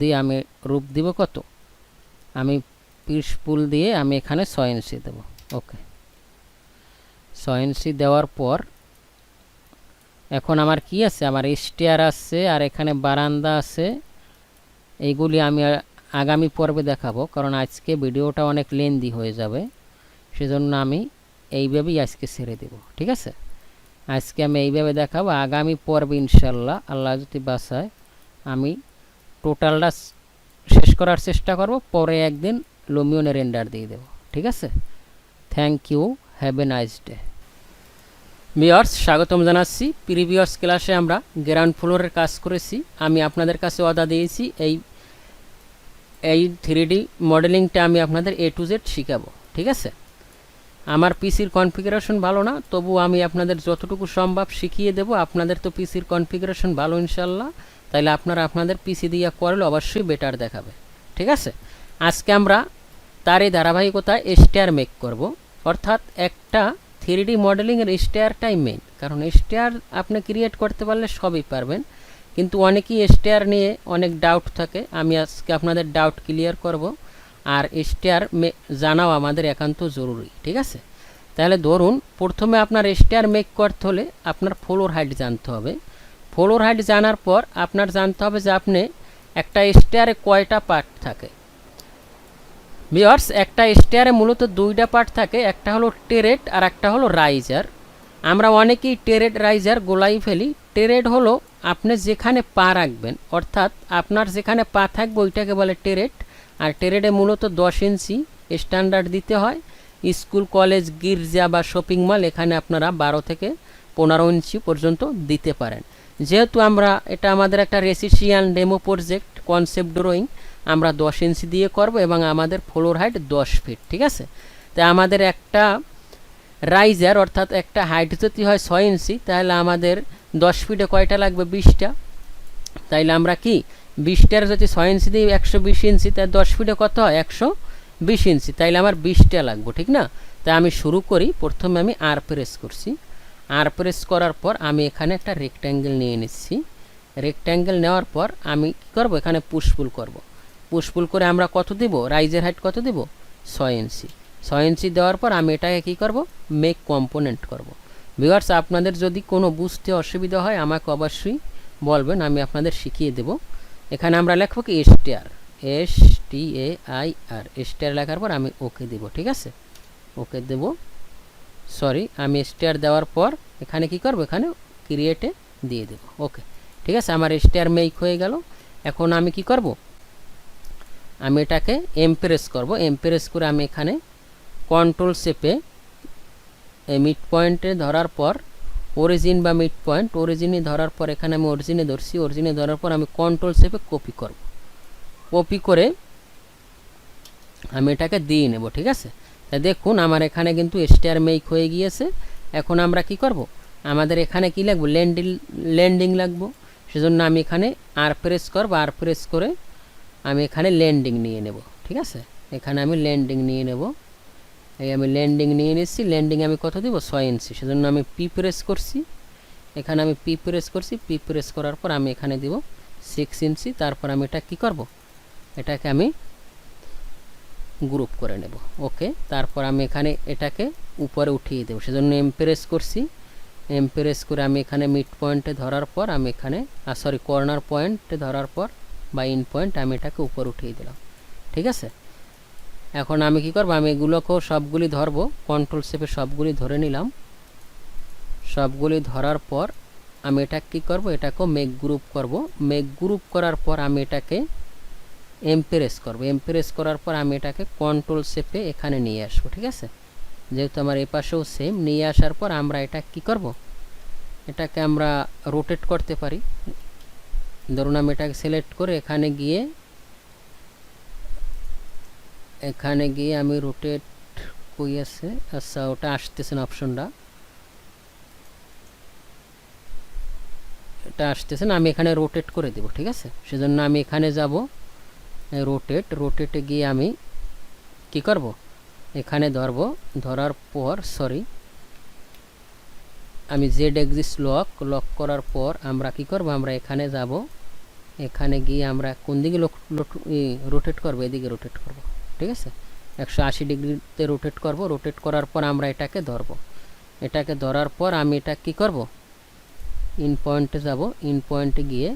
দিয়ে আমি রূপ দিব কত? আমি পিস পুল দিয়ে আমি এখানে ছয় ইঞ্চি দেব। ওকে। ছয় ইঞ্চি দেওয়ার পর এখন আমার কি আছে? আমার স্টেয়ার আছে আর এখানে বারান্দা আছে। এইগুলি আমি আগামী পর্বে দেখাবো কারণ আজকে ভিডিওটা অনেক লেন্দি হয়ে যাবে। সেজন্য আমি এইভাবেই আজকে ছেড়ে দেব, ঠিক আছে? আজকে আমি এইভাবে দেখাবো। আগামী পর্বে ইনশাল্লাহ আল্লাহ যদি বাসায় আমি টোটালটা শেষ করার চেষ্টা করব, পরে একদিন লোমিওনের রেন্ডার দিয়ে দেবো, ঠিক আছে? Thank you have a nice day viewers স্বাগতম জানাচ্ছি। প্রিভিয়াস ক্লাসে আমরা গ্রাউন্ড ফ্লোরের কাজ করেছি। আমি আপনাদের কাছে অর্ডার দিয়েছি, এই এই থ্রি ডি মডেলিংটা আমি আপনাদের এ টু জেড শিখাবো, ঠিক আছে? আমার পিসির কনফিগারেশন ভালো না, তবু আমি আপনাদের যতটুকু সম্ভব শিখিয়ে দেব। আপনাদের তো পিসির কনফিগারেশন ভালো, ইনশাল্লাহ। তাইলে আপনারা আপনাদের পিসি দিয়ে করলে অবশ্যই বেটার দেখাবে। ঠিক আছে? আজকে আমরা তারই ধারাবাহিকতায় স্টেয়ার মেক করব। অর্থাৎ একটা থ্রি ডি মডেলিংয়ের স্টেয়ারটাই মেন কারণ স্টেয়ার আপনি ক্রিয়েট করতে পারলে সবই পারবেন। কিন্তু অনেকেই স্টেয়ার নিয়ে অনেক ডাউট থাকে। আমি আজকে আপনাদের ডাউট ক্লিয়ার করব। আর স্টেয়ার জানাও আমাদের একান্ত জরুরি। ঠিক আছে? তাহলে ধরুন, প্রথমে আপনার স্টেয়ার মেক করতে হলে আপনার ফ্লোর হাইট জানতে হবে। ফ্লোর হাইট জানার পর আপনার জানতে হবে যে আপনি একটা স্টেয়ারে কয়টা পার্ট থাকে। বিয়ার্স একটা স্টেয়ারে মূলত দুইটা পার্ট থাকে, একটা হলো টেরেট আর একটা হলো রাইজার আমরা অনেকেই টেরেড রাইজার গোলাই ফেলি। টেরেড হলো আপনি যেখানে পা রাখবেন, অর্থাৎ আপনার যেখানে পা থাকবে ওইটাকে বলে টেরেট আর টেরেডে মূলত দশ ইঞ্চি স্ট্যান্ডার্ড দিতে হয়। স্কুল, কলেজ, গির্জা বা শপিং মল এখানে আপনারা বারো থেকে পনেরো ইঞ্চি পর্যন্ত দিতে পারেন। যেহেতু আমরা এটা আমাদের একটা রেসিসিয়ান ডেমো প্রজেক্ট কনসেপ্ট ড্রয়িং আমরা দশ ইঞ্চি দিয়ে করব এবং আমাদের ফ্লোর হাইট দশ ফিট ঠিক আছে? তাই আমাদের একটা রাইজার অর্থাৎ একটা হাইট যদি হয় ছয় ইঞ্চি তাহলে আমাদের দশ ফিটে কয়টা লাগবে? বিশটা। তাইলে আমরা কি? বিশটার যদি ছয় ইঞ্চি দিই, একশো বিশ ইঞ্চি তাই দশ ফিটে কত হয়? একশো বিশ ইঞ্চি তাইলে আমার বিশটা লাগবে, ঠিক না? তাই আমি শুরু করি। প্রথমে আমি আর প্রেস করছি। আর প্রেস করার পর আমি এখানে একটা রেক্ট্যাঙ্গেল নিয়ে নিচ্ছি। রেক্ট্যাঙ্গেল নেওয়ার পর আমি কী করব? এখানে পুশপুল করব। পুশপুল করে আমরা কত দিব? রাইজের হাইট কত দিব? ছয় ইঞ্চি। ছয় ইঞ্চি দেওয়ার পর আমি এটাকে কী করব? মেক কম্পোনেন্ট করব। ভিউয়ার্স আপনাদের যদি কোনো বুঝতে অসুবিধা হয়, আমাকে অবশ্যই বলবেন, আমি আপনাদের শিখিয়ে দেব। এখানে আমরা লিখব কি? Stair S T A I R stair লেখার পর আমি ওকে দেব, ঠিক আছে? ওকে দেব। সরি আমি স্টেয়ার দেওয়ার পর এখানে কি করব? এখানে ক্রিয়েটে দিয়ে দেব। ওকে ঠিক আছে? আমার স্টেয়ার মেক হয়ে গেল। এখন আমি কি করব? আমি এটাকে এমপ্রেস করব। এমপ্রেস করে আমি এখানে কন্ট্রোল শেপে মিড পয়েন্টে ধরার পর অরিজিন বা মিড পয়েন্ট অরিজিনে ধরার পর এখানে আমি অরিজিনে ধরছি। অরিজিনে ধরার পর আমি কন্ট্রোল শেপে কপি করব। কপি করে আমি এটাকে দিয়ে নেব, ঠিক আছে? দেখুন, আমার এখানে কিন্তু স্টেয়ার মেক হয়ে গিয়েছে। এখন আমরা কি করব? আমাদের এখানে কি লাগবো? ল্যান্ডিং ল্যান্ডিং লাগবো। সেজন্য আমি এখানে আর প্রেস করব, আর প্রেস করে আমি এখানে ল্যান্ডিং নিয়ে নেব, ঠিক আছে? এখানে আমি ল্যান্ডিং নিয়ে নেব। এই আমি ল্যান্ডিং নিয়ে নিচ্ছি। ল্যান্ডিং আমি কত দিব? ছয় ইঞ্চি। সেজন্য আমি পি প্রেস করছি। এখানে আমি পি প্রেস করছি। পি প্রেস করার পর আমি এখানে দিব সিক্স ইঞ্চি। তারপর আমি এটা কি করব? এটাকে আমি গ্রুপ করে নেব। ওকে? তারপর আমি এখানে এটাকে উপরে উঠিয়ে দেবো। সেজন্য এমপ্রেস করছি। এমপ্রেস করে আমি এখানে মিড পয়েন্টে ধরার পর আমি এখানে সরি কর্নার পয়েন্টে ধরার পর বা ইন পয়েন্ট আমি এটাকে উপর উঠিয়ে দিলাম। ঠিক আছে? এখন আমি কি করব? আমি এগুলোকেও সবগুলি ধরবো। কন্ট্রোল শেপে সবগুলি ধরে নিলাম। সবগুলি ধরার পর আমি এটা কি করব? এটাকেও মেক গ্রুপ করব। মেক গ্রুপ করার পর আমি এটাকে এমপ্রেস করব। এমপ্রেস করার পর আমি এটাকে কন্ট্রোল শেপে এখানে নিয়ে আসব, ঠিক আছে? যেহেতু আমার এ পাশেও সেম নিয়ে আসার পর আমরা এটা কি করব? এটাকে আমরা রোটেট করতে পারি। ধরুন আমি এটাকে সিলেক্ট করে এখানে গিয়ে এখানে গিয়ে আমি রোটেট কই আছে? আচ্ছা ওটা আসতেছে না অপশনটা এটা আসতেছে না, আমি এখানে রোটেট করে দেব, ঠিক আছে? সেজন্য আমি এখানে যাব। রোটেট রোটেটে গিয়ে আমি কি করব? এখানে ধরব, ধরার পর সরি আমি জেড এক্সিস লক লক করার পর আমরা কি করব? আমরা এখানে যাব, এখানে গিয়ে আমরা কোন দিকে রোটেট করব? এদিকে রোটেট করব, ঠিক আছে? একশো আশি ডিগ্রিতে রোটেট করব রোটেট করার পর আমরা এটাকে ধরবো। এটাকে ধরার পর আমি এটা কি করব? ইন পয়েন্টে যাব ইন পয়েন্টে গিয়ে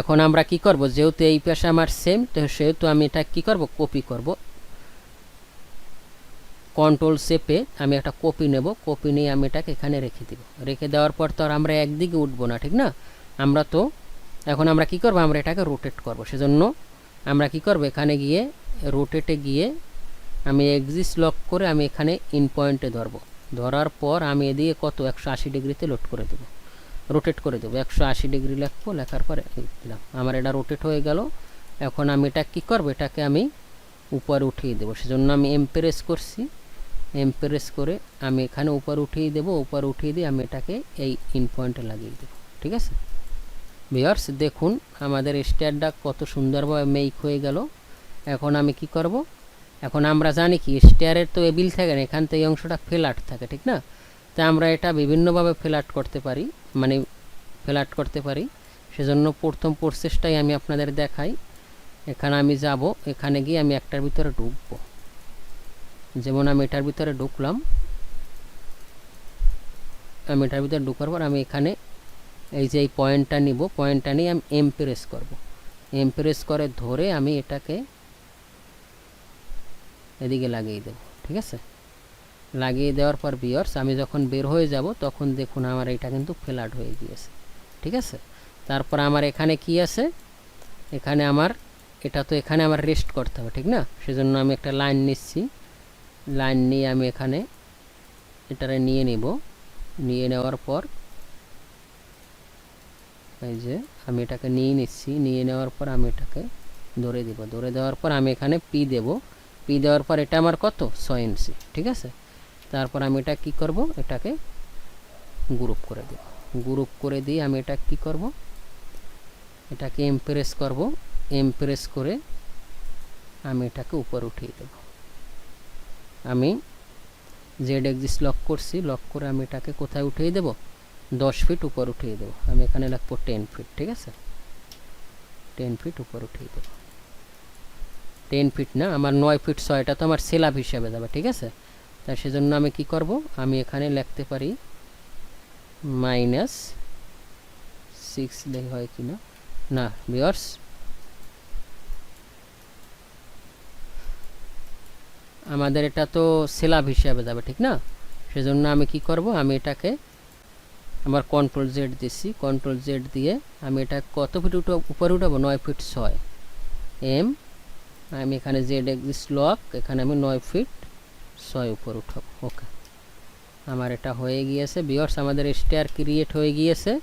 এখন আমরা কি করব? যেহেতু এই পেশা আমার সেম তো সেহেতু আমি এটা কি করব? কপি করব। কন্ট্রোল সেপে আমি একটা কপি নেব। কপি নিয়ে আমি এটাকে এখানে রেখে দিব। রেখে দেওয়ার পর তো আর আমরা একদিকে উঠবো না, ঠিক না? আমরা তো এখন আমরা কি করব? আমরা এটাকে রোটেট করব। সেজন্য আমরা কি করব? এখানে গিয়ে রোটেটে গিয়ে আমি এক্সিস লক করে আমি এখানে ইন পয়েন্টে ধরবো। ধরার পর আমি এদিকে কত? একশো আশি ডিগ্রিতে লোড করে দেবো। রোটেট করে দেবো। একশো আশি ডিগ্রি লিখব, লেখার পরে দিলাম। আমার এটা রোটেট হয়ে গেল। এখন আমি এটা কী করব? এটাকে আমি উপরে উঠিয়ে দেবো। সেজন্য আমি এমপ্রেস করছি। এমপ্রেস করে আমি এখানে উপর উঠিয়ে দেবো। উপর উঠিয়ে দিয়ে আমি এটাকে এই ইন পয়েন্টে লাগিয়ে দেবো। ঠিক আছে? ভিওর্স দেখুন, আমাদের স্টারটা কত সুন্দরভাবে মেক হয়ে গেল। এখন আমি কি করব? এখন আমরা জানি কি স্টারের তো এবিল থাকে না। এখান থেকে এই অংশটা ফ্ল্যাট থাকে, ঠিক না? তা আমরা এটা বিভিন্নভাবে ফ্ল্যাট করতে পারি। মানে ফ্ল্যাট করতে পারি। সেজন্য প্রথম প্রসেসটাই আমি আপনাদের দেখাই। এখানে আমি যাব, এখানে গিয়ে আমি একটার ভিতরে ঢুকবো। যেমন আমি এটার ভিতরে ঢুকলাম। আমি এটার ভিতরে ঢুকার পর আমি এখানে এই যে এই পয়েন্টটা নিব পয়েন্টটা নিয়ে আমি এমপ্রেস করব। এমপ্রেস করে ধরে আমি এটাকে এদিকে লাগিয়ে দেব, ঠিক আছে? লাগিয়ে দেওয়ার পর বিয়ার্স আমি যখন বের হয়ে যাব, তখন দেখুন আমার এটা কিন্তু ফ্ল্যাট হয়ে গিয়েছে। ঠিক আছে? তারপর আমার এখানে কি আছে? এখানে আমার, এটা তো এখানে আমার রেস্ট করতে হবে, ঠিক না? সেজন্য আমি একটা লাইন নিচ্ছি। লাইন নিয়ে আমি এখানে এটারে নিয়ে নেব। নিয়ে নেওয়ার পর, এই যে আমি এটাকে নিয়ে নিচ্ছি। নিয়ে নেওয়ার পর আমি এটাকে ধরে দেব। ধরে দেওয়ার পর আমি এখানে পি দেব। পি দেওয়ার পর এটা আমার কত? ছয় ইঞ্চি ঠিক আছে? তারপর আমি এটা কি করব? এটাকে গ্রুপ করে দেব। গ্রুপ করে দিয়ে আমি এটা কি করব? এটাকে এমপ্রেস করব। এমপ্রেস করে আমি এটাকে উপর উঠিয়ে দেব। আমি জেড এক্সিস লক করছি। লক করে আমি এটাকে কোথায় উঠিয়ে দেব? দশ ফিট উপর উঠিয়ে দেবো। আমি এখানে লিখব টেন ফিট ঠিক আছে? টেন ফিট উপর উঠিয়ে দেবো। টেন ফিট না, আমার নয় ফিট ছয়টা তো আমার সেলাব হিসাবে যাবে ঠিক আছে? তাই সেজন্য আমি কি করব? আমি এখানে লিখতে পারি মাইনাস সিক্স লেখ হয় কি না? না বিয়ার্স আমাদের এটা তো সেলাব হিসাবে যাবে, ঠিক না? সেজন্য আমি কি করব? আমি এটাকে আমার কন্ট্রোল জেড দিচ্ছি কন্ট্রোল জেড দিয়ে আমি এটা কত ফিট উঠে, উপরে উঠাবো? নয় ফিট ছয়। এম আমি এখানে জেড এক্সিস লক এখানে আমি নয় ফিট ছয় উপর উঠাবো ওকে। আমার এটা হয়ে গিয়েছে বিয়ার্স আমাদের স্টেয়ার ক্রিয়েট হয়ে গিয়েছে।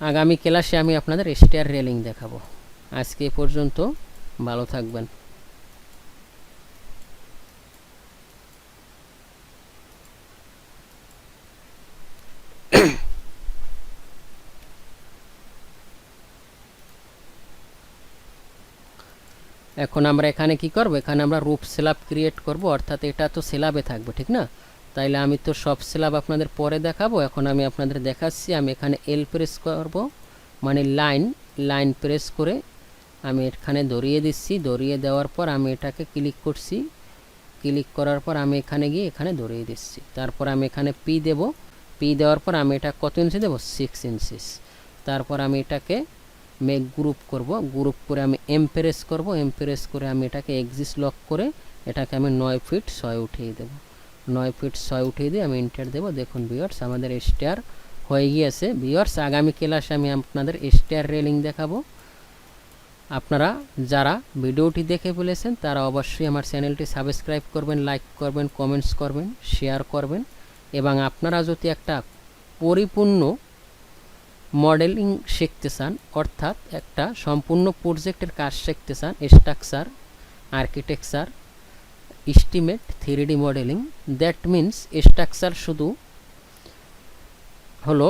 আগামী ক্লাসে আমি আপনাদের স্টেয়ার রেলিং দেখাবো। আজকে পর্যন্ত, ভালো থাকবেন। এখন আমরা এখানে কি করব? এখানে আমরা রূপ স্ল্যাব ক্রিয়েট করব, অর্থাৎ এটা তো স্ল্যাবে থাকবে, ঠিক না? তাইলে আমি তো সব স্ল্যাব আপনাদের পরে দেখাবো। এখন আমি আপনাদের দেখাচ্ছি, আমি এখানে এল প্রেস করব মানে লাইন লাইন প্রেস করে আমি এখানে দড়িয়ে দিচ্ছি। দড়িয়ে দেওয়ার পর আমি এটাকে ক্লিক করছি। ক্লিক করার পর আমি এখানে গিয়ে এখানে দড়িয়ে দিচ্ছি। তারপর আমি এখানে পি দেব। পি দেওয়ার পর আমি এটা কত ইঞ্চি দেবো? সিক্স ইঞ্চিস তারপর আমি এটাকে মেক গ্রুপ করব। গ্রুপ করে আমি এমপ্রেস করব। এমপ্রেস করে আমি এটাকে এক্সিস লক করে এটাকে আমি নয় ফিট ছয় উঠিয়ে দেব। নয় ফিট ছয় উঠিয়ে দিয়ে আমি ইন্টার দেবো। দেখুন বিয়ার্স আমাদের স্টার হয়ে গিয়েছে। বিয়ার্স আগামী ক্লাসে আমি আপনাদের স্টার রেলিং দেখাবো। আপনারা যারা ভিডিওটি দেখে ফেলেছেন, তারা অবশ্যই আমার চ্যানেলটি সাবস্ক্রাইব করবেন লাইক করবেন কমেন্টস করবেন শেয়ার করবেন। এবং আপনারা যদি একটা পরিপূর্ণ মডেলিং শিখতে চান, অর্থাৎ একটা সম্পূর্ণ প্রজেক্টের কাজ শিখতে চান, structure, architecture estimate three D modelling that means structure শুধু হলো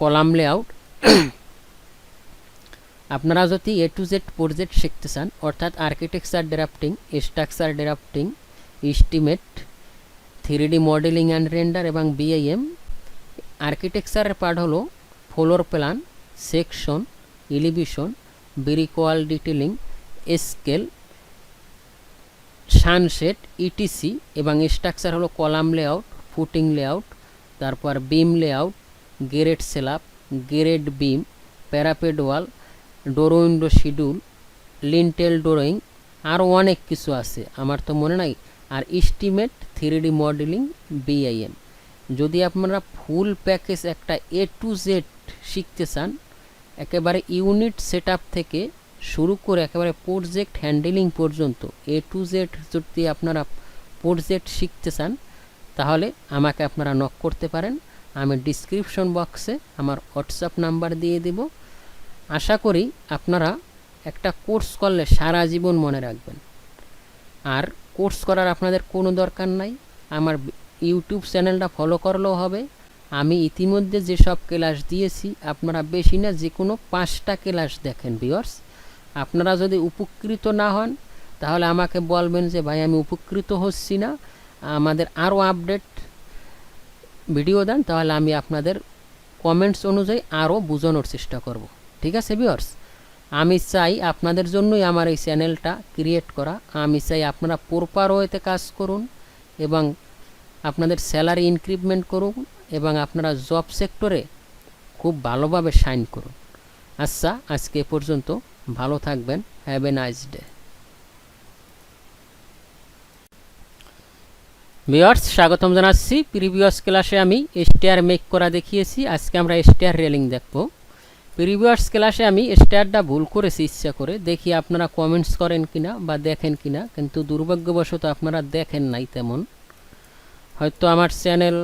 কলাম লেআউট আপনারা যদি এ টু জেড প্রজেক্ট শিখতে চান, অর্থাৎ architecture drafting structure drafting estimate three D modeling and render এবং বিআইএম আর্কিটেকচারের পার্ট হলো floor plan, section elevation brick wall detailing scale, sunshade, ETC এবং স্ট্রাকচার হলো কলাম লেআউট, ফুটিং লেআউট, তারপর beam layout grade slab grade beam, parapet wall, door window schedule, lintel drawing আরও অনেক কিছু আছে, আমার তো মনে নাই। আর এস্টিমেট থ্রি মডেলিং, বিআইএম। যদি আপনারা ফুল প্যাকেজ একটা এ টু জেড শিখতে চান একেবারে ইউনিট সেট থেকে শুরু করে একেবারে প্রজেক্ট হ্যান্ডেলিং পর্যন্ত এ টু জেড যদি আপনারা প্রজেক্ট শিখতে চান তাহলে আমাকে আপনারা নক করতে পারেন। আমি ডিসক্রিপশন বক্সে আমার হোয়াটসঅ্যাপ নাম্বার দিয়ে দেব। আশা করি আপনারা একটা কোর্স করলে সারা জীবন মনে রাখবেন। আর কোর্স করার আপনাদের কোনো দরকার নাই। আমার ইউটিউব চ্যানেলটা ফলো করলেও হবে। আমি ইতিমধ্যে যেসব ক্লাস দিয়েছি, আপনারা বেশি না, যে কোনো পাঁচটা ক্লাস দেখেন ভিওর্স আপনারা যদি উপকৃত না হন, তাহলে আমাকে বলবেন যে, ভাই, আমি উপকৃত হচ্ছি না। আমাদের আরও আপডেট ভিডিও দেন, তাহলে আমি আপনাদের কমেন্টস অনুযায়ী আরও বোঝানোর চেষ্টা করব। ঠিক আছে ভিওর্স আমি চাই আপনাদের জন্যই আমার এই চ্যানেলটা ক্রিয়েট করা। আমি চাই আপনারা প্রপার ওয়েতে কাজ করুন এবং আপনাদের স্যালারি ইনক্রিমেন্ট করুন। এবং আপনারা জব সেক্টরে খুব ভালোভাবে সাইন করুন। আচ্ছা আজকে পর্যন্ত ভালো থাকবেন। Have a nice day viewers স্বাগতম জানাচ্ছি। প্রিভিয়াস ক্লাসে আমি স্টেয়ার মেক করা দেখিয়েছি। আজকে আমরা স্টেয়ার রেলিং দেখব। প্রিভিয়াস ক্লাসে আমি স্টেয়ারটা ভুল করেছি, ইচ্ছা করে। দেখি আপনারা কমেন্টস করেন কিনা বা দেখেন কিনা। কিন্তু দুর্ভাগ্যবশত আপনারা দেখেন নাই তেমন। হয়তো আমার চ্যানেল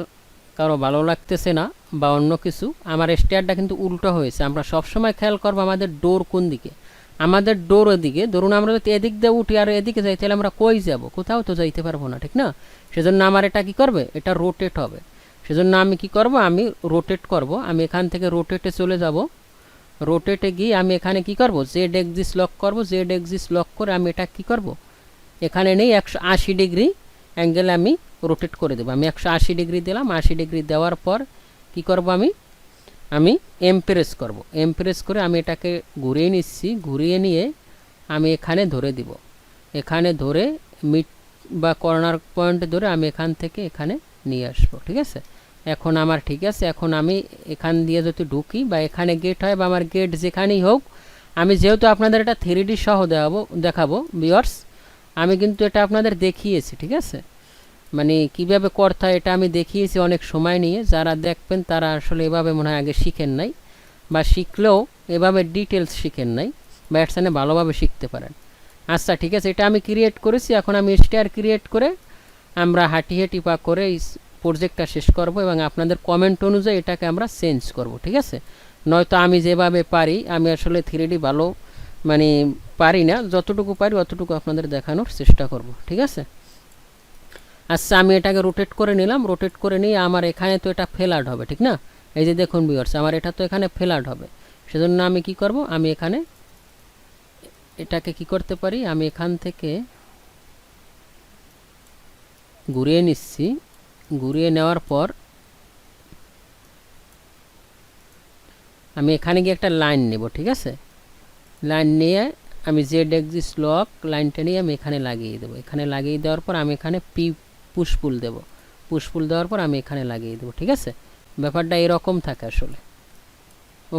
কারও ভালো লাগতেছে না বা অন্য কিছু, আমার স্টেয়ারটা কিন্তু উল্টো হয়েছে। আমরা সবসময় খেয়াল করব আমাদের ডোর কোন দিকে। আমাদের ডোর ওদিকে, ধরুন আমরা যদি এদিক দিয়ে উঠি আর এদিকে যাই, তাহলে আমরা কই যাব? কোথাও তো যাইতে পারব না, ঠিক না? সেজন্য আমার এটা কি করবে? এটা রোটেট হবে। সেজন্য আমি কি করব? আমি রোটেট করব। আমি এখান থেকে রোটেটে চলে যাব। রোটেটে গিয়ে আমি এখানে কি করব? জেড এক্সিস লক করব। জেড এক্সিস লক করে আমি এটা কি করব? এখানে নেই একশো আশি ডিগ্রি অ্যাঙ্গেল আমি রোটেট করে দেবো। আমি একশো আশি ডিগ্রি দিলাম, আশি ডিগ্রি দেওয়ার পর কি করব আমি? আমি এমপ্রেস করব। এমপ্রেস করে আমি এটাকে ঘুরিয়ে নিচ্ছি, ঘুরিয়ে নিয়ে আমি এখানে ধরে দিব। এখানে ধরে মিড বা কর্নার পয়েন্ট ধরে আমি এখান থেকে এখানে নিয়ে আসব, ঠিক আছে? এখন আমার ঠিক আছে, এখন আমি এখান দিয়ে যদি ঢুকি বা এখানে গেট হয় বা আমার গেট যেখানেই হোক, আমি যেহেতু আপনাদের এটা থ্রি সহ দেখাবো দেখাবো বিয়ার্স আমি কিন্তু এটা আপনাদের দেখিয়েছি, ঠিক আছে? মানে কীভাবে করতে, এটা আমি দেখিয়েছি অনেক সময় নিয়ে। যারা দেখবেন তারা আসলে এভাবে মনে হয় আগে শিখেন নাই বা শিখলেও এভাবে ডিটেলস শিখেন নাই বা অ্যাডসানে ভালোভাবে শিখতে পারেন। আচ্ছা ঠিক আছে, এটা আমি ক্রিয়েট করেছি। এখন আমি স্টার ক্রিয়েট করে আমরা হাঁটি হাঁটি পা করে এই প্রজেক্টটা শেষ করব এবং আপনাদের কমেন্ট অনুযায়ী এটাকে আমরা চেঞ্জ করব, ঠিক আছে? নয়তো আমি যেভাবে পারি, আমি আসলে থ্রি ভালো মানে পারি না। যতটুকু পারি অতটুকু আপনাদের দেখানোর চেষ্টা করব, ঠিক আছে? আচ্ছা আমি এটাকে রোটেট করে নিলাম রোটেট করে নিয়ে আমার এখানে তো এটা ফেলাড হবে, ঠিক না? এই যে দেখুন বিয়ার্স আমার এটা তো এখানে ফেলাড হবে। সেজন্য আমি কি করব? আমি এখানে এটাকে কি করতে পারি? আমি এখান থেকে ঘুরিয়ে নিচ্ছি। ঘুরিয়ে নেওয়ার পর আমি এখানে গিয়ে একটা লাইন নেব, ঠিক আছে? লাইন নিয়ে আমি জেড এক্সিস লক লাইনটা নিয়ে আমি এখানে লাগিয়ে দেবো। এখানে লাগিয়ে দেওয়ার পর আমি এখানে পি পুশপুল দেব। পুশপুল দেওয়ার পর আমি এখানে লাগিয়ে দেবো, ঠিক আছে? ব্যাপারটা এরকম থাকে আসলে।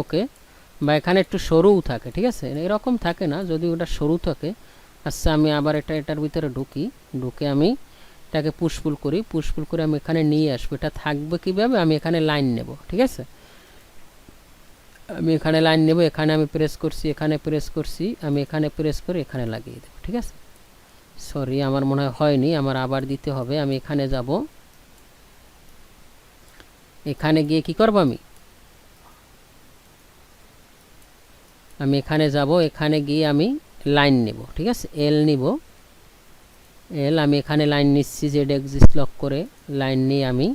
ওকে? বা এখানে একটু সরুও থাকে, ঠিক আছে? এরকম থাকে না যদি ওটা সরু থাকে। আচ্ছা আমি আবার এটা, এটার ভিতরে ঢুকি। ঢুকে আমি এটাকে পুশপুল করি। পুশপুল করে আমি এখানে নিয়ে আসব। এটা থাকবে কীভাবে? আমি এখানে লাইন নেব, ঠিক আছে? আমি এখানে লাইন নেব, এখানে আমি প্রেস করছি, এখানে প্রেস করছি, আমি এখানে প্রেস করে এখানে লাগিয়ে দেবো, ঠিক আছে? সরি আমার মনে হয় হয়নি, আমার আবার দিতে হবে, আমি এখানে যাব। এখানে গিয়ে কি করব আমি? আমি এখানে যাব, এখানে গিয়ে আমি লাইন নেব, ঠিক আছে? এল নিব। এল আমি এখানে লাইন নিচ্ছি জেড এক্সিস্ট লক করে লাইন নিয়ে আমি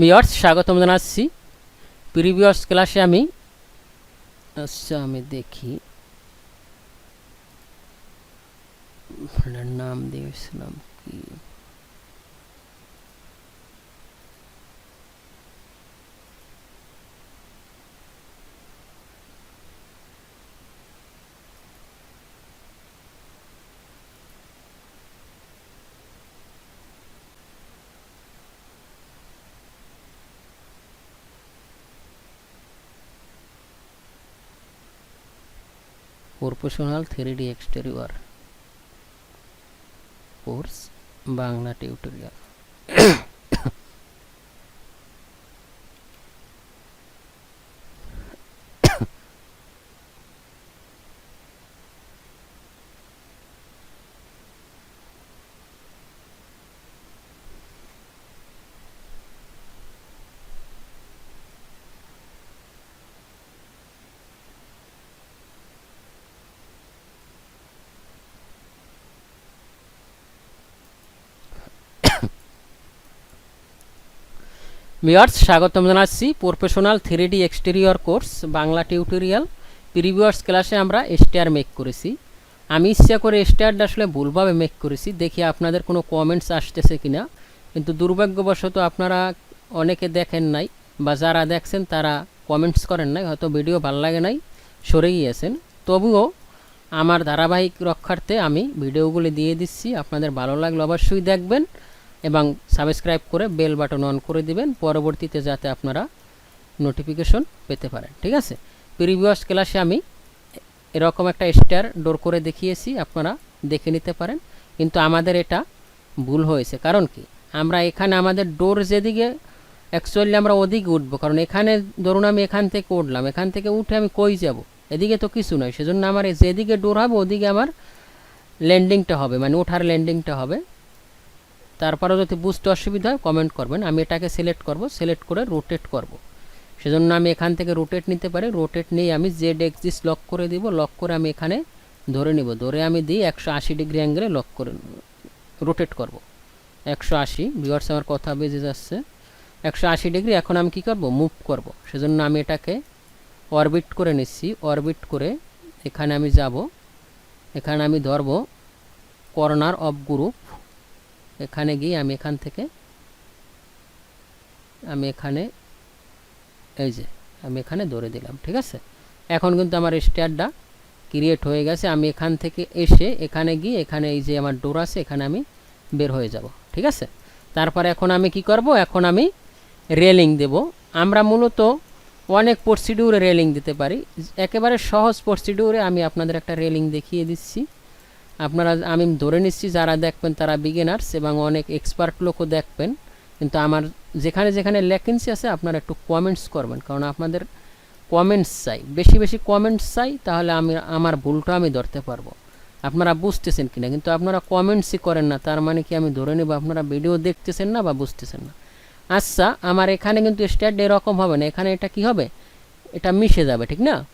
ভিওর্স স্বাগতম জানাচ্ছি। প্রিভিয়াস ক্লাসে আমি আচ্ছা আমি দেখি। নাম দিয়েছিলাম কি? Professional three D exterior course Bangla tutorial. Viewers স্বাগতম জানাচ্ছি professional three D exterior course, Bangla tutorial. Previous ক্লাসে আমরা স্টার মেক করেছি। আমি ইচ্ছা করে স্টারটা আসলে ভুলভাবে মেক করেছি, দেখি আপনাদের কোনো কমেন্টস আসতেছে কিনা। কিন্তু দুর্ভাগ্যবশত আপনারা অনেকে দেখেন নাই, বা যারা দেখছেন তারা কমেন্টস করেন নাই, হয়তো ভিডিও ভালো লাগে নাই সরে গিয়েছেন। তবুও আমার ধারাবাহিক রক্ষার্থে আমি ভিডিওগুলি দিয়ে দিচ্ছি, আপনাদের ভালো লাগলে অবশ্যই দেখবেন। এবং সাবস্ক্রাইব করে বেল বাটন অন করে দিবেন, পরবর্তীতে যাতে আপনারা নোটিফিকেশন পেতে পারেন, ঠিক আছে? প্রিভিয়াস ক্লাসে আমি এরকম একটা স্টার ডোর করে দেখিয়েছি, আপনারা দেখে নিতে পারেন। কিন্তু আমাদের এটা ভুল হয়েছে। কারণ কি? আমরা এখানে আমাদের ডোর যেদিকে অ্যাকচুয়ালি আমরা ওদিকে উঠবো। কারণ এখানে ধরুন আমি এখান থেকে উঠলাম, এখান থেকে উঠে আমি কই যাব? এদিকে তো কিছু নয় সেজন্য আমার যেদিকে ডোর হবে, ওদিকে আমার ল্যান্ডিংটা হবে মানে ওঠার ল্যান্ডিংটা হবে। তারপরেও যদি বুঝতে অসুবিধা হয় কমেন্ট করবেন। আমি এটাকে সিলেক্ট করব সিলেক্ট করে রোটেট করব। সেজন্য আমি এখান থেকে রোটেট নিতে পারি। রোটেট নিয়ে আমি জেড এক্সিস লক করে দিব। লক করে আমি এখানে ধরে নিব। ধরে আমি দিই একশো আশি ডিগ্রি অ্যাঙ্গেলে লক করে রোটেট করব। একশো আশি ভিওয়ার্স আমার কথা বেজে যাচ্ছে। একশো আশি ডিগ্রি এখন আমি কি করব? মুভ করব। সেজন্য আমি এটাকে অরবিট করে নিচ্ছি। অরবিট করে এখানে আমি যাব। এখানে আমি ধরব কর্নার অফ গ্রুপ এখানে গিয়ে আমি এখান থেকে, আমি এখানে, এই যে, আমি এখানে ধরে দিলাম, ঠিক আছে? এখন কিন্তু আমার স্টারটা ক্রিয়েট হয়ে গেছে, আমি এখান থেকে এসে এখানে গিয়ে, এখানে এই যে আমার ডোর আছে, এখানে আমি বের হয়ে যাব, ঠিক আছে? তারপরে এখন আমি কি করব? এখন আমি রেলিং দেব। আমরা মূলত অনেক প্রসিডিউরে রেলিং দিতে পারি। একেবারে সহজ প্রসিডিউরে আমি আপনাদের একটা রেলিং দেখিয়ে দিচ্ছি। আপনারা, আমি ধরে নিচ্ছি যারা দেখবেন তারা বিগিনার্স এবং অনেক এক্সপার্ট লোকও দেখবেন। কিন্তু আমার যেখানে যেখানে লেকেন্সি আছে, আপনারা একটু কমেন্টস করবেন। কারণ আপনাদের কমেন্টস চাই। বেশি বেশি কমেন্টস চাই, তাহলে আমি, আমার ভুলটা আমি ধরতে পারব। আপনারা বুঝতেছেন কিনা? কিন্তু আপনারা কমেন্টসই করেন না, তার মানে কি আমি ধরে নেব, আপনারা ভিডিও দেখতেছেন না বা বুঝতেছেন না? আচ্ছা আমার এখানে কিন্তু স্ট্যাট এরকম হবে না। এখানে এটা কি হবে? এটা মিশে যাবে, ঠিক না?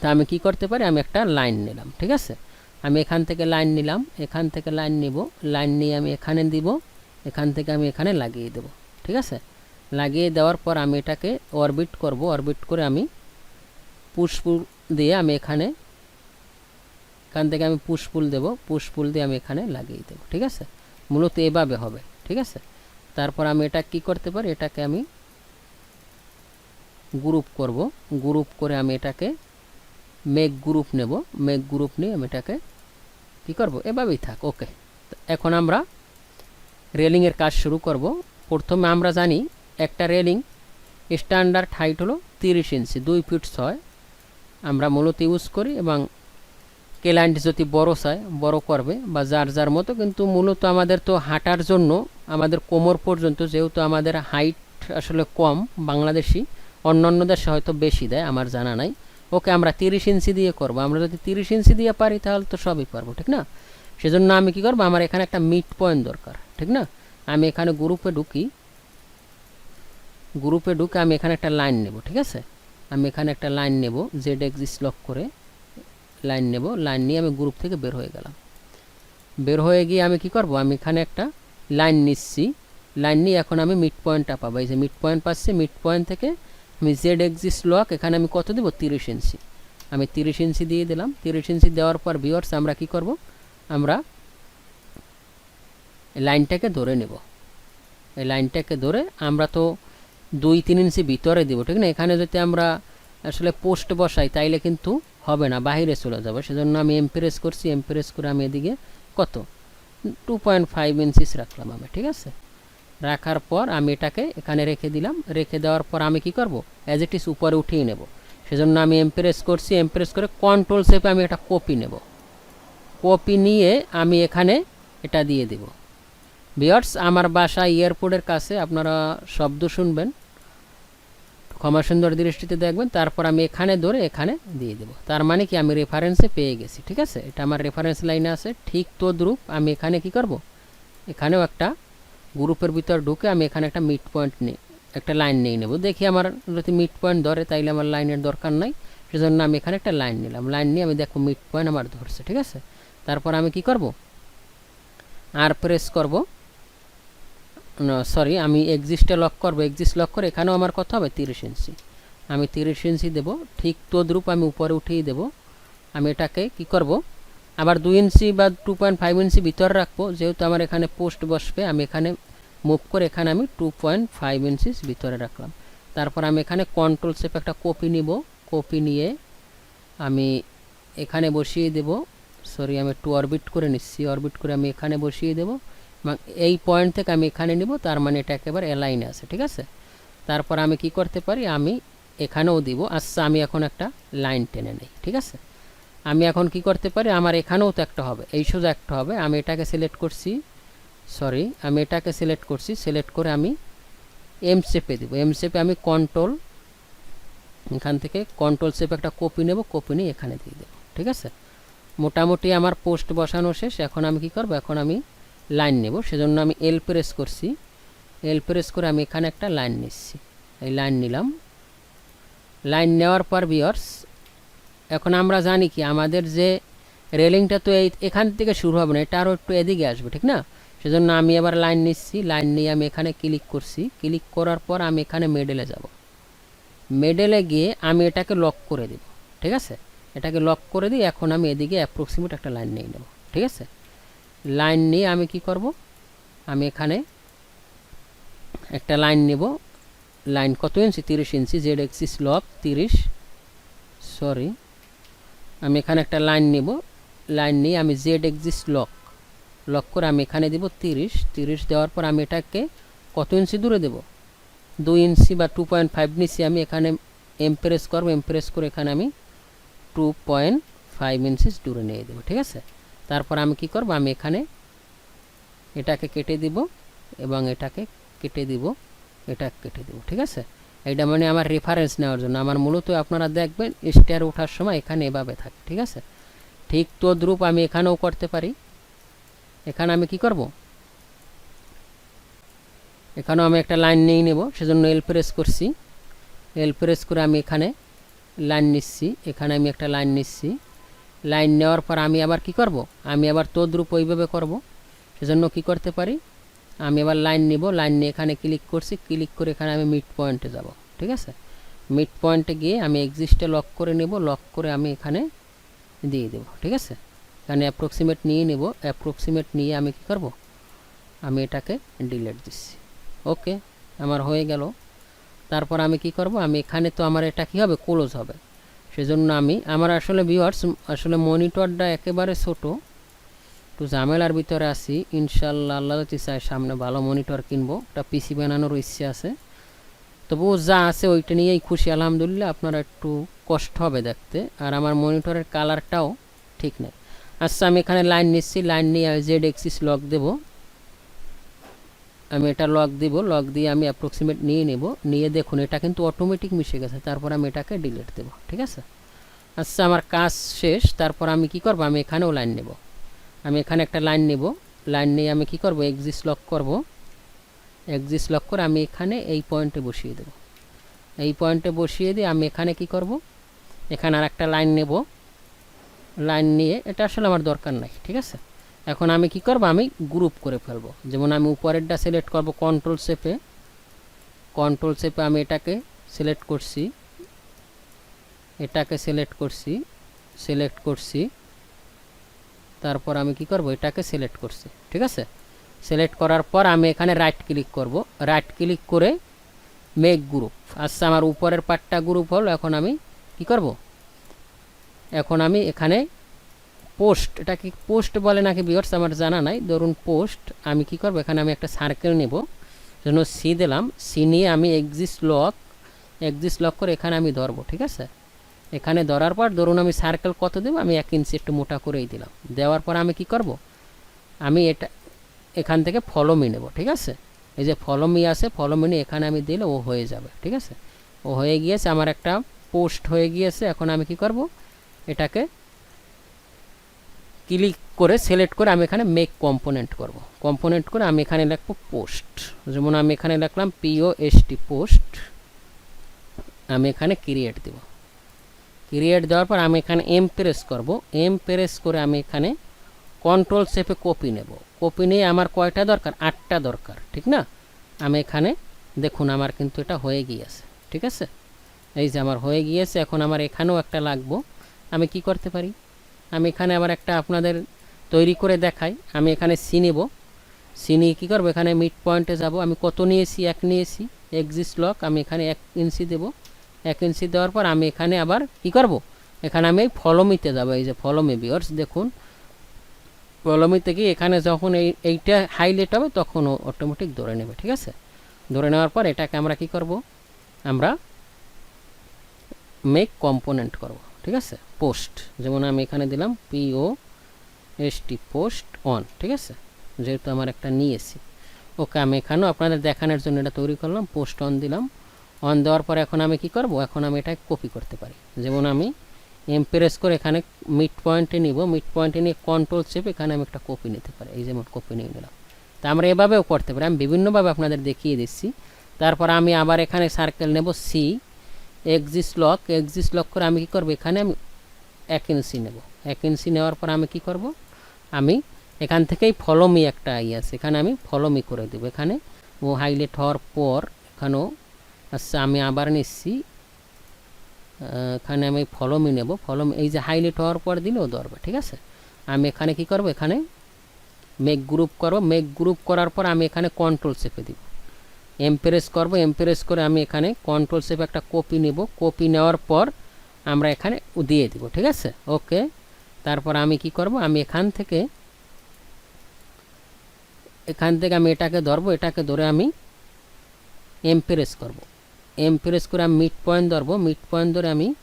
তা আমি কি করতে পারি? আমি একটা লাইন নিলাম, ঠিক আছে? আমি এখান থেকে লাইন নিলাম। এখান থেকে লাইন নিব। লাইন নিয়ে আমি এখানে দিব। এখান থেকে আমি এখানে লাগিয়ে দেব। ঠিক আছে? লাগিয়ে দেওয়ার পর আমি এটাকে অরবিট করব। অরবিট করে আমি পুষ্পুল দিয়ে আমি এখানে এখান থেকে আমি পুষ্পুল দেব। পুষ্পুল দিয়ে আমি এখানে লাগিয়ে দেব। ঠিক আছে? মূলত এভাবে হবে। ঠিক আছে? তারপর আমি এটা কি করতে পারি? এটাকে আমি গ্রুপ করব। গ্রুপ করে আমি এটাকে মেক গ্রুপ নেব। মেক গ্রুপ নিয়ে আমি এটাকে কী করব? এভাবেই থাক ওকে এখন আমরা রেলিংয়ের কাজ শুরু করব। প্রথমে আমরা জানি একটা রেলিং স্ট্যান্ডার্ড হাইট হলো তিরিশ ইঞ্চি দুই ফিট ছয়। আমরা মূলত ইউজ করি এবং ক্লায়েন্ট যদি বড় চায়, বড় করবে বা যার যার মতো, কিন্তু মূলত আমাদের তো হাঁটার জন্য আমাদের কোমর পর্যন্ত যেহেতু আমাদের হাইট আসলে কম, বাংলাদেশি অন্য অন্য দেশে হয়তো বেশি দেয়, আমার জানা নাই। ওকে আমরা তিরিশ ইঞ্চি দিয়ে করব। আমরা যদি তিরিশ ইঞ্চি দিয়ে পারি তাহলে তো সবই পারব, ঠিক না? সেজন্য আমি কি করব? আমার এখানে একটা মিড পয়েন্ট দরকার, ঠিক না? আমি এখানে গ্রুপে ঢুকি, গ্রুপে ঢুকে আমি এখানে একটা লাইন নেব, ঠিক আছে? আমি এখানে একটা লাইন নেব জেড এক্সিস লক করে লাইন নেব, লাইন নিয়ে আমি গ্রুপ থেকে বের হয়ে গেলাম। বের হয়ে গিয়ে আমি কি করব? আমি এখানে একটা লাইন নিচ্ছি, লাইন নিয়ে এখন আমি মিড পয়েন্টটা পাবো। এই যে মিড পয়েন্ট পাচ্ছি, মিড পয়েন্ট থেকে আমি জেড এক্সিস লক এখানে আমি কত দেবো? তিরিশ ইঞ্চি আমি তিরিশ ইঞ্চি দিয়ে দিলাম। তিরিশ ইঞ্চি দেওয়ার পর ভিওর্স আমরা কি করব? আমরা লাইনটাকে ধরে নেব। এই লাইনটাকে ধরে আমরা তো দুই তিন ইঞ্চি ভিতরে দেবো, ঠিক না? এখানে যদি আমরা আসলে পোস্ট বসাই, তাইলে কিন্তু হবে না বাইরে চলে যাবে। সেজন্য আমি এমপ্রেস করছি। এমপ্রেস করে আমি এদিকে কত? টু পয়েন্ট ফাইভ ইঞ্চিস রাখলাম আমি, ঠিক আছে? রাখার পর আমি এটাকে এখানে রেখে দিলাম। রেখে দেওয়ার পর আমি কি করব? অ্যাজ ইট ইস উপরে উঠিয়ে নেব। সেজন্য আমি এমপ্রেস করছি। এমপ্রেস করে কন্ট্রোল সেপে আমি এটা কপি নেব। কপি নিয়ে আমি এখানে এটা দিয়ে দেব। বিয়ার্স আমার বাসা এয়ারপোর্টের কাছে, আপনারা শব্দ শুনবেন। ক্ষমা সুন্দর দৃষ্টিতে দেখবেন। তারপর আমি এখানে ধরে এখানে দিয়ে দেব। তার মানে কি, আমি রেফারেন্সে পেয়ে গেছি, ঠিক আছে? এটা আমার রেফারেন্স লাইনে আছে। ঠিক তদ্রূপ আমি এখানে কি করব? এখানেও একটা গ্রুপের ভিতর ঢুকে আমি এখানে একটা মিড পয়েন্ট নিই একটা লাইন নিয়ে নেব। দেখি আমার যদি মিড পয়েন্ট ধরে তাইলে আমার লাইনের দরকার নাই। সেজন্য আমি এখানে একটা লাইন নিলাম। লাইন নিয়ে আমি দেখো মিড পয়েন্ট আমার ধরছে, ঠিক আছে? তারপর আমি কি করব? আর প্রেস করব। সরি আমি এক্সিস্টে লক করব। এক্সিস্ট লক করে এখানেও আমার কত হবে? তিরিশ ইঞ্চি আমি তিরিশ ইঞ্চি দেব। ঠিক তদ্রূপ আমি উপরে উঠিয়ে দেব। আমি এটাকে কি করব? আবার দুই ইঞ্চি বা টু পয়েন্ট ফাইভ ইঞ্চি ভিতরে রাখব, যেহেতু আমার এখানে পোস্ট বসবে, আমি এখানে মুভ করে এখানে আমি টু পয়েন্ট ফাইভ ইঞ্চিস ভিতরে রাখলাম। তারপর আমি এখানে কন্ট্রোল শেপ একটা কপি নিব। কপি নিয়ে আমি এখানে বসিয়ে দেব। সরি আমি একটু অরবিট করে নিচ্ছি। অরবিট করে আমি এখানে বসিয়ে দেব। এবং এই পয়েন্ট থেকে আমি এখানে নিব, তার মানে এটা একেবারে এলাইনে আছে, ঠিক আছে? তারপর আমি কি করতে পারি? আমি এখানেও দিব। আচ্ছা আমি এখন একটা লাইন টেনে নেই, ঠিক আছে? আমি এখন কি করতে পারি? আমার এখানেও তো একটা হবে। এই সোজা একটা হবে। আমি এটাকে সিলেক্ট করছি। সরি আমি এটাকে সিলেক্ট করছি। সিলেক্ট করে আমি এম শেপে দেবো। এম শেপে আমি কন্ট্রোল এখান থেকে কন্ট্রোল শেপে একটা কপি নেব। কপি নিয়ে এখানে দিয়ে দেবো। ঠিক আছে? মোটামুটি আমার পোস্ট বসানো শেষ। এখন আমি কি করব? এখন আমি লাইন নেব। সেজন্য আমি এল প্রেস করছি। এল প্রেস করে আমি এখানে একটা লাইন নিচ্ছি। এই লাইন নিলাম। লাইন নেওয়ার পর বিয়ার্স এখন আমরা জানি কি, আমাদের যে রেলিংটা তো এই, এখান থেকে শুরু হবে না, এটা আরও একটু এদিকে আসবে, ঠিক না? সেজন্য আমি এবার লাইন নিচ্ছি লাইন নিয়ে আমি এখানে ক্লিক করছি ক্লিক করার পর আমি এখানে মেডেলে যাব। মেডেলে গিয়ে আমি এটাকে লক করে দেব, ঠিক আছে? এটাকে লক করে দিই এখন আমি এদিকে অ্যাপ্রক্সিমেট একটা লাইন নিয়ে নেব, ঠিক আছে? লাইন নিয়ে আমি কি করব? আমি এখানে একটা লাইন নেব লাইন কত ইঞ্চি? তিরিশ ইঞ্চি জেড এক্সিস লক তিরিশ সরি আমি এখানে একটা লাইন নেব। লাইন নিয়ে আমি জেড এক্সিস্ট লক লক করে আমি এখানে দেব তিরিশ। তিরিশ দেওয়ার পর আমি এটাকে কত ইঞ্চি দূরে দেব? দুই ইঞ্চি বা টু পয়েন্ট ফাইভ নিচ্ছি আমি এখানে এমপ্রেস করব। এমপ্রেস করে এখানে আমি টু পয়েন্ট ফাইভ ইঞ্চিস দূরে নিয়ে দেবো, ঠিক আছে? তারপর আমি কি করব? আমি এখানে এটাকে কেটে দিব এবং এটাকে কেটে দিব এটা কেটে দেবো, ঠিক আছে? এটা মানে আমার রেফারেন্স নেওয়ার জন্য। আমার মূলত আপনারা দেখবেন স্টার ওঠার সময় এখানে এভাবে থাকে, ঠিক আছে? ঠিক তদ্রূপ আমি এখানেও করতে পারি। এখানে আমি কি করব? এখানেও আমি একটা লাইন নিয়ে নেব, সেজন্য এল প্রেস করছি। এল প্রেস করে আমি এখানে লাইন নিচ্ছি, এখানে আমি একটা লাইন নিচ্ছি। লাইন নেওয়ার পর আমি আবার কি করব? আমি আবার তদ্রূপ ওইভাবে করব, সেজন্য কি করতে পারি? আমি এবার লাইন নিব লাইন নিয়ে এখানে ক্লিক করছি ক্লিক করে এখানে আমি মিড পয়েন্টে যাব, ঠিক আছে? মিড পয়েন্টে গিয়ে আমি এক্সিস্টে লক করে নেব লক করে আমি এখানে দিয়ে দেব, ঠিক আছে? এখানে অ্যাপ্রক্সিমেট নিয়ে নেব অ্যাপ্রক্সিমেট নিয়ে আমি কি করব? আমি এটাকে ডিলেট দিচ্ছি ওকে আমার হয়ে গেল। তারপর আমি কি করব? আমি এখানে তো আমার এটা কি হবে? ক্লোজ হবে। সেজন্য আমি, আমার আসলে ভিউয়ার্স আসলে মনিটরটা একেবারে ছোটো। একটু ঝামেলার ভিতরে আছি। ইনশাল্লাহ আল্লাহ চাই সামনে ভালো মনিটর কিনবো। একটা পিসি বানানোর ইচ্ছে আছে। তবু যা আছে ওইটা নিয়েই খুশি, আলহামদুলিল্লাহ। আপনারা একটু কষ্ট হবে দেখতে। আর আমার মনিটরের কালারটাও ঠিক নেই। আচ্ছা আমি এখানে লাইন নিচ্ছি। লাইন নিয়ে জেড এক্সিস লক দেব। আমি এটা লক দিব। লক দিয়ে আমি অ্যাপ্রক্সিমেট নিয়ে নেব। নিয়ে দেখুন, এটা কিন্তু অটোমেটিক মিশে গেছে। তারপর আমি এটাকে ডিলিট দেব। ঠিক আছে? আচ্ছা আমার কাজ শেষ। তারপর আমি কি করব? আমি এখানেও লাইন নেব। আমি এখানে একটা লাইন নেব। লাইন নিয়ে আমি কি করব? এক্সিস লক করব। এক্সিস লক করে আমি এখানে এই পয়েন্টে বসিয়ে দেব। এই পয়েন্টে বসিয়ে দিয়ে আমি এখানে কি করব? এখানে আর একটা লাইন নেব। লাইন নিয়ে, এটা আসলে আমার দরকার নাই, ঠিক আছে? এখন আমি কি করব? আমি গ্রুপ করে ফেলব। যেমন আমি উপরেরটা সিলেক্ট করব কন্ট্রোল সেপে কন্ট্রোল সেপে আমি এটাকে সিলেক্ট করছি। এটাকে সিলেক্ট করছি। সিলেক্ট করছি। তারপর আমি কি করব? এটাকে সিলেক্ট করছি, ঠিক আছে? সিলেক্ট করার পর আমি এখানে রাইট ক্লিক করব। রাইট ক্লিক করে মেক গ্রুপ আচ্ছা আমার উপরের পার্টটা গ্রুপ হলো, এখন আমি কি করব? এখন আমি এখানে পোস্ট এটা কি পোস্ট বলে নাকি বিয়ার্স আমার জানা নাই। ধরুন পোস্ট আমি কি করব? এখানে আমি একটা সার্কেল নেব। জন্য সি দিলাম। সি নিয়ে আমি এক্সিস্ট লক এক্সিস্ট লক করে এখানে আমি ধরবো, ঠিক আছে? এখানে ধরার পর ধরুন আমি সার্কেল কত দেবো? আমি এক ইঞ্চি একটু মোটা করেই দিলাম। দেওয়ার পর আমি কি করব? আমি এটা, এখান থেকে ফলো মি নেব, ঠিক আছে? এই যে ফলো মি আছে ফলো মি এখানে আমি দিলে ও হয়ে যাবে, ঠিক আছে? ও হয়ে গিয়েছে, আমার একটা পোস্ট হয়ে গিয়েছে, এখন আমি কি করব? এটাকে ক্লিক করে সিলেক্ট করে আমি এখানে মেক কম্পোনেন্ট করব। কম্পোনেন্ট করে আমি এখানে লিখব পোস্ট যেমন আমি এখানে লিখলাম পিও এস টি পোস্ট আমি এখানে ক্রিয়েট দেব। ক্রিয়েট দেওয়ার পর আমি এখানে এম প্রেস করব। এম প্রেস করে আমি এখানে কন্ট্রোল শেপে কপি নেব। কপি নিয়ে আমার কয়টা দরকার? আটটা দরকার, ঠিক না? আমি এখানে দেখুন আমার কিন্তু এটা হয়ে গিয়েছে, ঠিক আছে? এই যে আমার হয়ে গিয়েছে, এখন আমার এখানেও একটা লাগবো। আমি কি করতে পারি? আমি এখানে আবার একটা আপনাদের তৈরি করে দেখাই। আমি এখানে সি নেব। সি নিয়ে কী করব? এখানে মিড পয়েন্টে যাব। আমি কত নিয়েছি? এক নিয়েছি। এক্সিস্ট লক আমি এখানে এক ইঞ্চি দেব। এক দেওয়ার পর আমি এখানে আবার কি করব? এখানে আমি ফলমিতে যাব, এই যে ফলমি বিয়ার্স দেখুন। ফলমিতে কি এখানে যখন এই, এইটা হাইলাইট হবে, তখন অটোমেটিক ধরে নেবে, ঠিক আছে? ধরে নেওয়ার পর এটাকে আমরা কি করব? আমরা মেক কম্পোনেন্ট করব, ঠিক আছে? পোস্ট যেমন আমি এখানে দিলাম P O S T post on ঠিক আছে? যেহেতু আমার একটা নিয়েছি ওকে, আমি এখানেও আপনাদের দেখানোর জন্য এটা তৈরি করলাম পোস্ট অন দিলাম। অন দেওয়ার পর এখন আমি কি করব? এখন আমি এটা কপি করতে পারি। যেমন আমি এমপ্রেস করে এখানে মিড পয়েন্টে নিব। মিড পয়েন্টে নিয়ে কন্ট্রোল চেপে এখানে আমি একটা কপি নিতে পারি। এই যেমন কপি নিয়ে নিলাম। তা আমরা এভাবেও করতে পারি। আমি বিভিন্নভাবে আপনাদের দেখিয়ে দিচ্ছি। তারপর আমি আবার এখানে সার্কেল নেব C axis lock axis lock করে আমি কী করব? এখানে আমি এক ইঞ্চি নেব। এক ইঞ্চি নেওয়ার পর আমি কি করব? আমি এখান থেকেই ফলোমি একটা ইয়ে আছে। এখানে আমি ফলোমি করে দেবো। এখানে ও হাইলাইট হওয়ার পর এখানেও আচ্ছা আমি আবার নিচ্ছি। এখানে আমি ফলোমি নেব। ফলম, এই যে হাইলাইট হওয়ার পর দিলেও ধরবে, ঠিক আছে? আমি এখানে কি করব? এখানে মেক গ্রুপ করব। মেক গ্রুপ করার পর আমি এখানে কন্ট্রোল চেপে দিব। এমপ্রেস করব। এমপ্রেস করে আমি এখানে কন্ট্রোল চেপে একটা কপি নেব। কপি নেওয়ার পর আমরা এখানে দিয়ে দিব, ঠিক আছে? ওকে তারপর আমি কি করব? আমি এখান থেকে এখান থেকে আমি এটাকে ধরবো। এটাকে ধরে আমি এমপ্রেস করব। এমপ্রেস করে আমি মিড পয়েন্ট ধরবো মিড পয়েন্ট ধরে আমি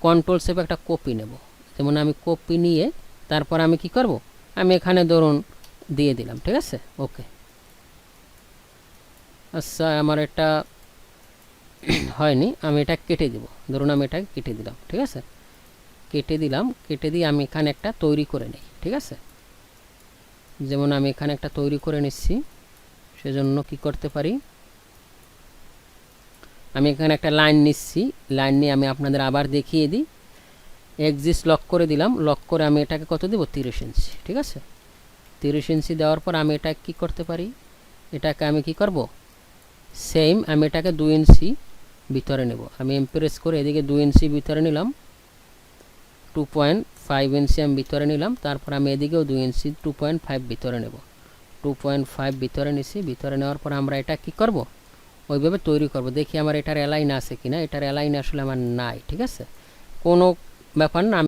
কন্ট্রোল শেপে একটা কপি নেব। যেমন আমি কপি নিয়ে তারপর আমি কি করব? আমি এখানে ধরুন দিয়ে দিলাম, ঠিক আছে? ওকে আচ্ছা আমার এটা হয়নি, আমি এটা কেটে দেব। ধরুন আমি এটা কেটে দিলাম, ঠিক আছে? কেটে দিলাম, কেটে দিয়ে আমি এখানে একটা তৈরি করে নিই, ঠিক আছে? যেমন আমি এখানে একটা তৈরি করে নিচ্ছি, সেজন্য কি করতে পারি? আমি এখানে একটা লাইন নিচ্ছি। লাইন নিয়ে আমি আপনাদের আবার দেখিয়ে দিই। এক্সিস্ট লক করে দিলাম। লক করে আমি এটাকে কত দেবো? তিরিশ ইঞ্চি ঠিক আছে? তিরিশ ইঞ্চি দেওয়ার পর আমি এটা কি করতে পারি? এটাকে আমি কি করব? সেম আমি এটাকে দু ইঞ্চি ভিতরে নেব। আমি এমপ্রেস করে এদিকে দু ইঞ্চি ভিতরে নিলাম। টু পয়েন্ট ফাইভ ইঞ্চি আমি ভিতরে নিলাম। তারপর আমি এদিকেও দু ইঞ্চি টু পয়েন্ট ফাইভ ভিতরে নেব। টু পয়েন্ট ফাইভ ভিতরে নিছি। ভিতরে নেওয়ার পর আমরা এটা কি করব? ওইভাবে তৈরি করব। দেখি আমার এটার অ্যালাইন আছে কিনা। এটার অ্যালাইন আসলে আমার নাই, ঠিক আছে? কোনো ব্যাপার না।